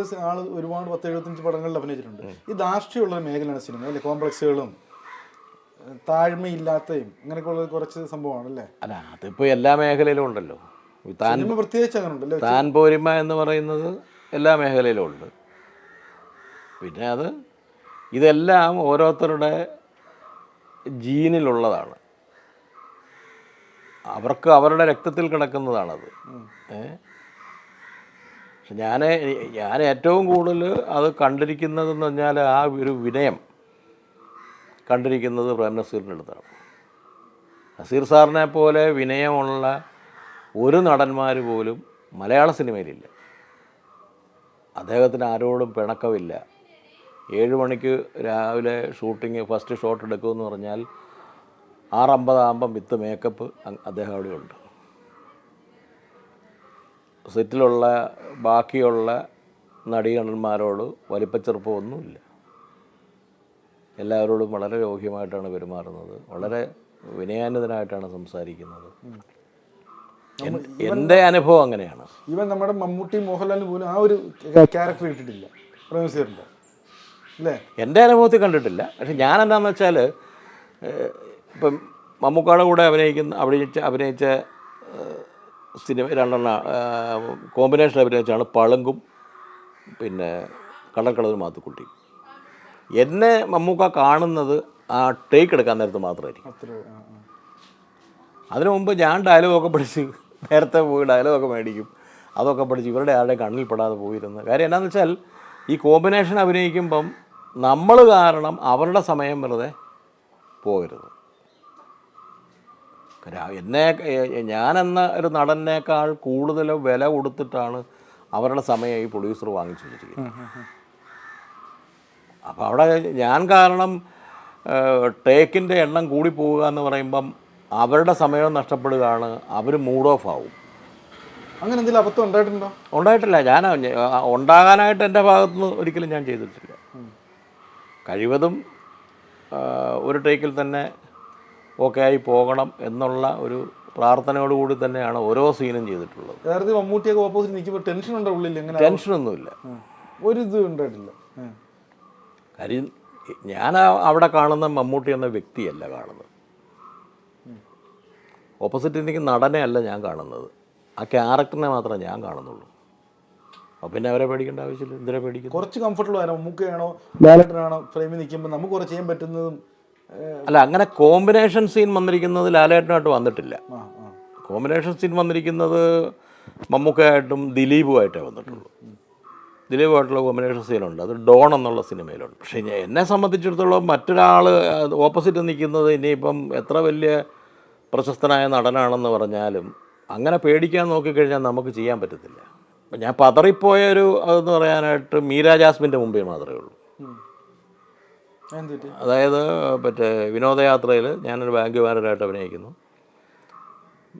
ഒരു ആൾ ഒരുപാട് പത്ത് എഴുപത്തഞ്ച് പടങ്ങളിൽ അഭിനയിച്ചിട്ടുണ്ട്. ഈ ധാർഷ്ട്യമുള്ള മേഖലയാണ് സിനിമ അല്ലേ? കോംപ്ലക്സുകളും താഴ്മയില്ലാത്തയും അങ്ങനെയൊക്കെ ഉള്ള കുറച്ച് സംഭവമാണ് അല്ലേ അല്ല അതിപ്പോൾ എല്ലാ മേഖലയിലും ഉണ്ടല്ലോ. താൻ പ്രത്യേകിച്ച് അങ്ങനെ ഉണ്ടല്ലോ താൻ പോരിമ എന്ന് പറയുന്നത് എല്ലാ മേഖലയിലും ഉണ്ട്. പിന്നെ അത് ഇതെല്ലാം ഓരോരുത്തരുടെ ജീനിലുള്ളതാണ്. അവർക്ക് അവരുടെ രക്തത്തിൽ കിടക്കുന്നതാണത്. ഏ ഞാൻ ഞാൻ ഏറ്റവും കൂടുതൽ അത് കണ്ടിരിക്കുന്നതെന്ന് പറഞ്ഞാൽ ആ ഒരു വിനയം കണ്ടിരിക്കുന്നത് പ്രേം നസീറിന്റെ അടുത്താണ്. നസീർ സാറിനെ പോലെ വിനയമുള്ള ഒരു നടന്മാർ പോലും മലയാള സിനിമയിലില്ല. അദ്ദേഹത്തിന് ആരോടും പിണക്കമില്ല. ഏഴ് മണിക്ക് രാവിലെ ഷൂട്ടിങ് ഫസ്റ്റ് ഷോട്ട് എടുക്കുമെന്ന് പറഞ്ഞാൽ ആറമ്പതാകുമ്പം വിത്ത് മേക്കപ്പ് അദ്ദേഹം അദ്ദേഹം അവിടെയുണ്ട്. സെറ്റിലുള്ള ബാക്കിയുള്ള നടീനടന്മാരോട് വലിപ്പച്ചെറുപ്പമൊന്നുമില്ല എല്ലാവരോടും വളരെ യോഗ്യമായിട്ടാണ് പെരുമാറുന്നത്. വളരെ വിനയാനിതനായിട്ടാണ് സംസാരിക്കുന്നത്. എന്റെ അനുഭവം അങ്ങനെയാണ്. ഇവൻ നമ്മുടെ മമ്മൂട്ടി മോഹൻലാലിന് പോലും ആ ഒരു ക്യാരക്ടർ കിട്ടിയിട്ടില്ല പ്രേംസീറിന്റെ അല്ലേ എന്റെ അനുഭവത്തിൽ കണ്ടിട്ടില്ല. പക്ഷെ ഞാൻ എന്താണെന്ന് വെച്ചാൽ ഇപ്പം മമ്മൂക്കാടെ കൂടെ അഭിനയിക്കുന്ന അഭിനയിച്ച അഭിനയിച്ച സിനിമ രണ്ടെണ്ണ കോമ്പിനേഷൻ അഭിനയിച്ചാണ് പളുങ്കും പിന്നെ കള്ളക്കളവും മാത്തുക്കുട്ടി. എന്നെ മമ്മൂക്ക കാണുന്നത് ആ ടേക്ക് എടുക്കാൻ നേരത്ത് മാത്രമായിരിക്കും. അതിനു മുമ്പ് ഞാൻ ഡയലോഗൊക്കെ പഠിച്ച് നേരത്തെ പോയി ഡയലോഗൊക്കെ മേടിക്കും. അതൊക്കെ പഠിച്ച് ഇവരുടെ ആരുടെ കണ്ണിൽ പെടാതെ പോയിരുന്നു. കാര്യം എന്നാന്ന് വെച്ചാൽ ഈ കോമ്പിനേഷൻ അഭിനയിക്കുമ്പം നമ്മൾ കാരണം അവരുടെ സമയം വെറുതെ പോകരുത്. എന്നെ ഞാനെന്ന ഒരു നടനേക്കാൾ കൂടുതൽ വില കൊടുത്തിട്ടാണ് അവരുടെ സമയം ഈ പ്രൊഡ്യൂസർ വാങ്ങിച്ചു വെച്ചിരിക്കുന്നത്. അപ്പോൾ അവിടെ ഞാൻ കാരണം ടേക്കിന്റെ എണ്ണം കൂടി പോവുക എന്ന് പറയുമ്പം അവരുടെ സമയം നഷ്ടപ്പെടുകയാണ് അവർ മൂഡ് ഓഫ് ആവും. അങ്ങനെ എന്തെങ്കിലും അബദ്ധം ഉണ്ടായിട്ടുണ്ടോ? ഉണ്ടായിട്ടില്ല. ഞാൻ ഉണ്ടാകാനായിട്ട് എന്റെ ഭാഗത്തുനിന്ന് ഒരിക്കലും ഞാൻ ചെയ്തിട്ടില്ല. കഴിവതും ഒരു ടേക്കിൽ തന്നെ ഓക്കെ ആയി പോകണം എന്നുള്ള ഒരു പ്രാർത്ഥനയോടുകൂടി തന്നെയാണ് ഓരോ സീനും ചെയ്തിട്ടുള്ളത്. യഥാർത്ഥത്തിൽ മമ്മൂട്ടിയൊക്കെ ഓപ്പോസിറ്റ് നിൽക്കുമ്പോൾ ടെൻഷൻ ഉണ്ടോ ഉള്ളിൽ എങ്ങനെ ടെൻഷനൊന്നുമില്ല. ഒന്നുമില്ല ഒരു ഇത് ഉണ്ടായിട്ടില്ല. കാര്യം ഞാൻ അവിടെ കാണുന്ന മമ്മൂട്ടി എന്ന വ്യക്തിയല്ല കാണുന്നത്. ഓപ്പോസിറ്റ് എനിക്ക് നടനെ അല്ല ഞാൻ കാണുന്നത്. ആ ക്യാരക്ടറിനെ മാത്രമേ ഞാൻ കാണുന്നുള്ളൂ. അപ്പോൾ പിന്നെ അവരെ പേടിക്കേണ്ട ആവശ്യമില്ല. എന്തിനാ പേടിക്കും കുറച്ച് കംഫർട്ടബിൾ ആയിരുന്നു മമ്മൂക്കയാണോ? ഡയറക്ടറാണോ ഫ്രെയിമിൽ നിൽക്കുമ്പോൾ നമുക്ക് കുറച്ച് ചെയ്യാൻ പറ്റുന്നതും അല്ല അങ്ങനെ കോമ്പിനേഷൻ സീൻ വന്നിരിക്കുന്നത് ലാലേട്ടനായിട്ട് വന്നിട്ടില്ല. കോമ്പിനേഷൻ സീൻ വന്നിരിക്കുന്നത് മമ്മൂക്കയായിട്ടും ദിലീപുമായിട്ടേ വന്നിട്ടുള്ളൂ. ദിലീപുമായിട്ടുള്ള കോമ്പിനേഷൻ സീനുണ്ട് അത് ഡോൺ എന്നുള്ള സിനിമയിലുണ്ട്. പക്ഷേ എന്നെ സംബന്ധിച്ചിടത്തോളം മറ്റൊരാൾ ഓപ്പോസിറ്റ് നിൽക്കുന്നത് ഇനിയിപ്പം എത്ര വലിയ പ്രശസ്തനായ നടനാണെന്ന് പറഞ്ഞാലും അങ്ങനെ പേടിക്കാൻ നോക്കിക്കഴിഞ്ഞാൽ നമുക്ക് ചെയ്യാൻ പറ്റത്തില്ല. ഞാൻ പതറിപ്പോയൊരു അതെന്ന് പറയാനായിട്ട് മീര ജാസ്മിന്റെ മുമ്പേ മാത്രമേ ഉള്ളൂ. അതായത് മറ്റേ വിനോദയാത്രയിൽ ഞാനൊരു ബാങ്ക് മാനേജറായിട്ട് അഭിനയിക്കുന്നു.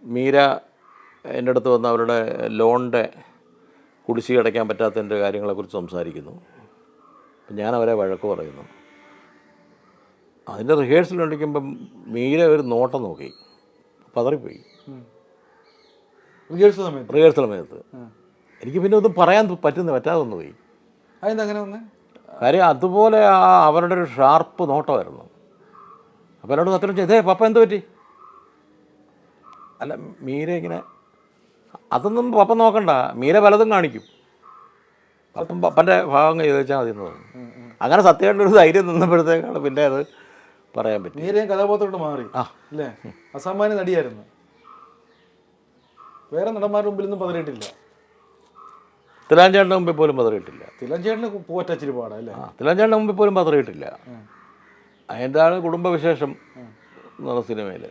മീര എന്റെ അടുത്ത് വന്ന് അവരുടെ ലോണിന്റെ കുടിശ്ശിക അടയ്ക്കാൻ പറ്റാത്തതിന്റെ കാര്യങ്ങളെക്കുറിച്ച് സംസാരിക്കുന്നു. ഞാൻ അവരെ വഴക്ക് പറയുന്നു. അതിന്റെ റിഹേഴ്സൽ ഉണ്ടിക്കുമ്പം മീര ഒരു നോട്ടം നോക്കി. പതറിപ്പോയി. റിഹേഴ്സൽ സമയത്ത്? റിഹേഴ്സൽ സമയത്ത്. എനിക്ക് പിന്നെ ഒന്നും പറയാൻ പറ്റുന്ന പറ്റാതെ വന്നു പോയി. അതെന്താ അങ്ങനെ വന്നേ? കാര്യം അതുപോലെ ആ അവരുടെ ഒരു ഷാർപ്പ് നോട്ടമായിരുന്നു. അപ്പോൾ എന്നോട് സത്യം ചെയ്തേ. പപ്പ എന്ത് പറ്റി? അല്ല മീര ഇങ്ങനെ അതൊന്നും പപ്പ നോക്കണ്ട. മീര പലതും കാണിക്കും. പപ്പം പപ്പന്റെ ഭാഗം ചോദിച്ചാൽ മതി എന്ന് പറഞ്ഞു. അങ്ങനെ സത്യമായിട്ട് ഒരു ധൈര്യം നിന്നപ്പോഴത്തേക്കാണ് പിന്നെ അത് പറയാൻ പറ്റും മീരയും കഥാപാത്രത്തോട് മാറി. ആ. അല്ലേ? അസാമാന്യ നടിയായിരുന്നു. വേറെ നടന്മാരുടെ മുമ്പിൽ ഒന്നും പതറിയിട്ടില്ല തിലാഞ്ചേട്ടന്റെ മുമ്പിൽ പോലും പതറിയിട്ടില്ല. തിലാഞ്ചേട്ടന് പോറ്റച്ചിരി പാടല്ലേ? അല്ലേ ആ തിലാഞ്ചേട്ടന്റെ മുമ്പിൽ പോലും പതറിയിട്ടില്ല. അതിന്റെ ആണ് കുടുംബവിശേഷം എന്നുള്ള സിനിമയിൽ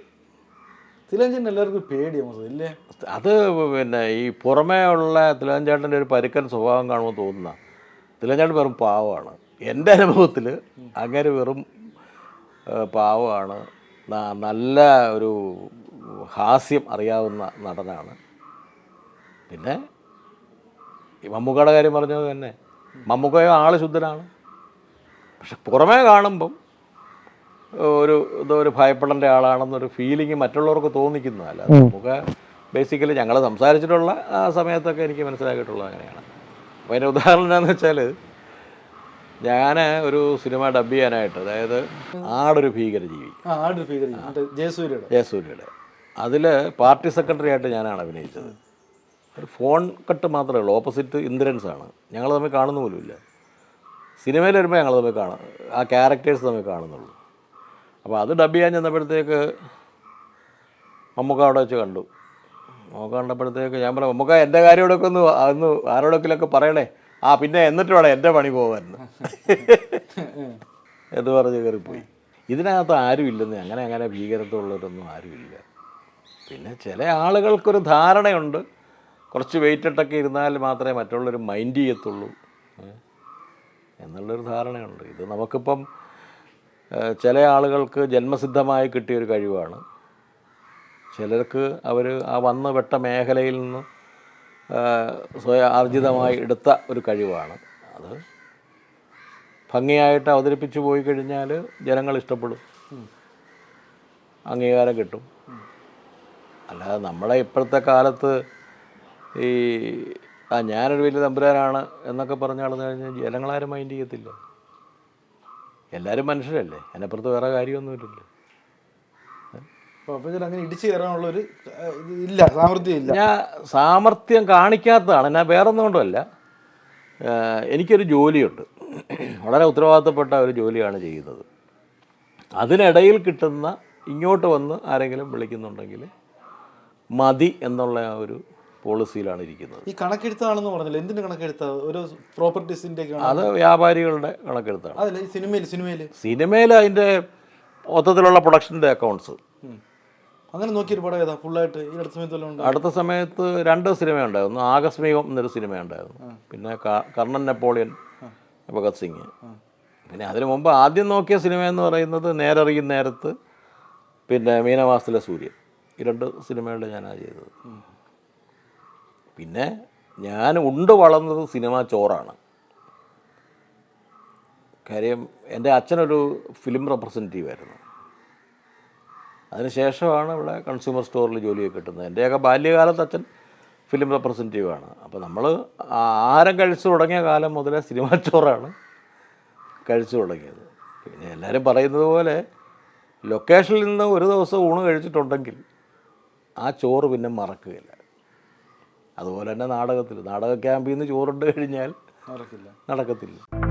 തിലാഞ്ചേട്ടൻ എല്ലാവർക്കും പേടിയാണ് ഇല്ലേ? അത് പിന്നെ ഈ പുറമേ ഉള്ള തിലാഞ്ചേട്ടന്റെ ഒരു പരുക്കൻ സ്വഭാവം കാണുമെന്ന് തോന്നുന്ന തിലാഞ്ചേട്ടൻ വെറും പാവമാണ്. എന്റെ അനുഭവത്തിൽ അങ്ങനെ വെറും പാവമാണ്. നല്ല ഒരു ഹാസ്യം അറിയാവുന്ന നടനാണ്. പിന്നെ ഈ മമ്മൂക്കയുടെ കാര്യം പറഞ്ഞത് തന്നെ. മമ്മൂക്കയോ ആൾ ശുദ്ധനാണ്. പക്ഷെ പുറമേ കാണുമ്പം ഒരു എന്തോ ഒരു ഭയപ്പെടേണ്ട ആളാണെന്നൊരു ഫീലിംഗ് മറ്റുള്ളവർക്ക് തോന്നിക്കുന്നതല്ല നമുക്ക് ബേസിക്കലി ഞങ്ങൾ സംസാരിച്ചിട്ടുള്ള ആ സമയത്തൊക്കെ എനിക്ക് മനസ്സിലാക്കിയിട്ടുള്ളത് അങ്ങനെയാണ്. അപ്പോൾ അതിന്റെ ഉദാഹരണം എന്താണെന്ന് വെച്ചാൽ ഞാൻ ഒരു സിനിമ ഡബ് ചെയ്യാനായിട്ട് അതായത് ആടൊരു ഭീകര ജീവി ജയസൂര്യയുടെ. ജയസൂര്യയുടെ. അതിൽ പാർട്ടി സെക്രട്ടറി ആയിട്ട് ഞാനാണ് അഭിനയിച്ചത്. ഒരു ഫോൺ കട്ട് മാത്രമേ ഉള്ളൂ. ഓപ്പോസിറ്റ് ഇന്ദ്രൻസ് ആണ് ഞങ്ങൾ തമ്മിൽ കാണുന്ന പോലുമില്ല സിനിമയിൽ വരുമ്പോൾ ഞങ്ങൾ തമ്മിൽ കാണാം ആ ക്യാരക്ടേഴ്സ് തമ്മിൽ കാണുന്നുള്ളൂ. അപ്പോൾ അത് ഡബ് ചെയ്യാൻ ചെന്നപ്പോഴത്തേക്ക് മമ്മൂക്ക അവിടെ വെച്ച് കണ്ടു. മമ്മൂക്ക കണ്ടപ്പോഴത്തേക്ക് ഞാൻ പറയാം മമ്മൂക്ക എന്റെ കാര്യമോടൊക്കെ ഒന്ന് ഒന്ന് ആരോടൊക്കെയൊക്കെ പറയണേ. ആ പിന്നെ എന്നിട്ട് വേണം എന്റെ പണി പോകാമായിരുന്നു എന്ന് പറഞ്ഞ് കയറിപ്പോയി ഇതിനകത്ത് ആരുമില്ലെന്ന് അങ്ങനെ അങ്ങനെ ഭീകരത്തുള്ളവരൊന്നും ആരുമില്ല പിന്നെ ചില ആളുകൾക്കൊരു ധാരണയുണ്ട്. കുറച്ച് വെയിറ്റ് ഇട്ടൊക്കെ ഇരുന്നാൽ മാത്രമേ മറ്റുള്ളവർ മൈൻഡ് ചെയ്യത്തുള്ളൂ? എന്നുള്ളൊരു ധാരണയുണ്ട്. ഇത് നമുക്കിപ്പം ചില ആളുകൾക്ക് ജന്മസിദ്ധമായി കിട്ടിയൊരു കഴിവാണ്. ചിലർക്ക് അവർ ആ വന്ന് വെട്ട മേഖലയിൽ നിന്ന് സ്വയം ആർജിതമായി എടുത്ത ഒരു കഴിവാണ്. അത് ഭംഗിയായിട്ട് അവതരിപ്പിച്ചു പോയി കഴിഞ്ഞാൽ ജനങ്ങൾ ഇഷ്ടപ്പെടും. അംഗീകാരം കിട്ടും. അല്ലാതെ നമ്മളെ ഇപ്പോഴത്തെ കാലത്ത് ഈ ആ ഞാനൊരു വലിയ തമ്പുരാനാണ് എന്നൊക്കെ പറഞ്ഞ ആളെന്ന് കഴിഞ്ഞാൽ ജനങ്ങളാരും മൈൻഡ് ചെയ്യത്തില്ല. എല്ലാവരും മനുഷ്യരല്ലേ? അതിനപ്പുറത്ത് വേറെ കാര്യമൊന്നുമില്ലല്ലോ. അങ്ങനെ ഇടിച്ചു കയറാനുള്ള ഒരു ഇല്ല സാമർഥ്യം ഇല്ല. ഞാൻ സാമർത്ഥ്യം കാണിക്കാത്തതാണ്. ഞാൻ വേറൊന്നും കൊണ്ടല്ല. എനിക്കൊരു ജോലിയുണ്ട്. വളരെ ഉത്തരവാദിത്തപ്പെട്ട ഒരു ജോലിയാണ് ചെയ്യുന്നത്. അതിനിടയിൽ കിട്ടുന്ന ഇങ്ങോട്ട് വന്ന് ആരെങ്കിലും വിളിക്കുന്നുണ്ടെങ്കിൽ മതി എന്നുള്ള ആ ഒരു പോളിസിയിലാണ് ഇരിക്കുന്നത്. ഈ കണക്കെഴുത്താണെന്ന് പറഞ്ഞില്ല? എന്തിന്റെ കണക്കെടുത്താ? ഒരു പ്രോപ്പർട്ടീസിന്റെ അത് വ്യാപാരികളുടെ കണക്കെടുത്താണ്. അതല്ല സിനിമയിൽ സിനിമയിൽ. സിനിമയിൽ അതിന്റെ മൊത്തത്തിലുള്ള പ്രൊഡക്ഷന്റെ അക്കൗണ്ട്സ്. അങ്ങനെ നോക്കിയൊരു പടം ഏതാ? ഫുള്ളായിട്ട് ഈ അടുത്ത സമയത്ത് അടുത്ത സമയത്ത് രണ്ട് സിനിമയുണ്ടായിരുന്നു ആകസ്മികം എന്നൊരു സിനിമയുണ്ടായിരുന്നു പിന്നെ കർണൻ നെപ്പോളിയൻ ഭഗത് സിംഗ്. പിന്നെ അതിനു മുമ്പ് ആദ്യം നോക്കിയ സിനിമ എന്ന് പറയുന്നത് നേരറിയും നേരത്ത് പിന്നെ മീനമാസത്തിലെ സൂര്യൻ. ഈ രണ്ട് സിനിമകളുടെ ഞാനാണ് ചെയ്തത്. പിന്നെ ഞാൻ ഉണ്ട് വളർന്നത് സിനിമ ചോറാണ്. കാര്യം എന്റെ അച്ഛനൊരു ഫിലിം റെപ്രസെന്റേറ്റീവായിരുന്നു അതിനുശേഷമാണ് ഇവിടെ കൺസ്യൂമർ സ്റ്റോറിൽ ജോലിയൊക്കെ കിട്ടുന്നത്. എന്റെയൊക്കെ ബാല്യകാലത്ത് അച്ഛൻ ഫിലിം റെപ്രസെന്റേറ്റീവാണ് അപ്പോൾ നമ്മൾ ആരം കഴിച്ചു തുടങ്ങിയ കാലം മുതലേ സിനിമ ചോറാണ് കഴിച്ചു തുടങ്ങിയത്. പിന്നെ എല്ലാവരും പറയുന്നത് പോലെ ലൊക്കേഷനിൽ നിന്ന് ഒരു ദിവസം ഊണ് കഴിച്ചിട്ടുണ്ടെങ്കിൽ ആ ചോറ് പിന്നെ മറക്കുകയില്ല. അതുപോലെ തന്നെ നാടകത്തിൽ നാടക ക്യാമ്പിൽ നിന്ന് ചോറുണ്ട് കഴിഞ്ഞാൽ നടക്കില്ല. നടക്കത്തില്ല.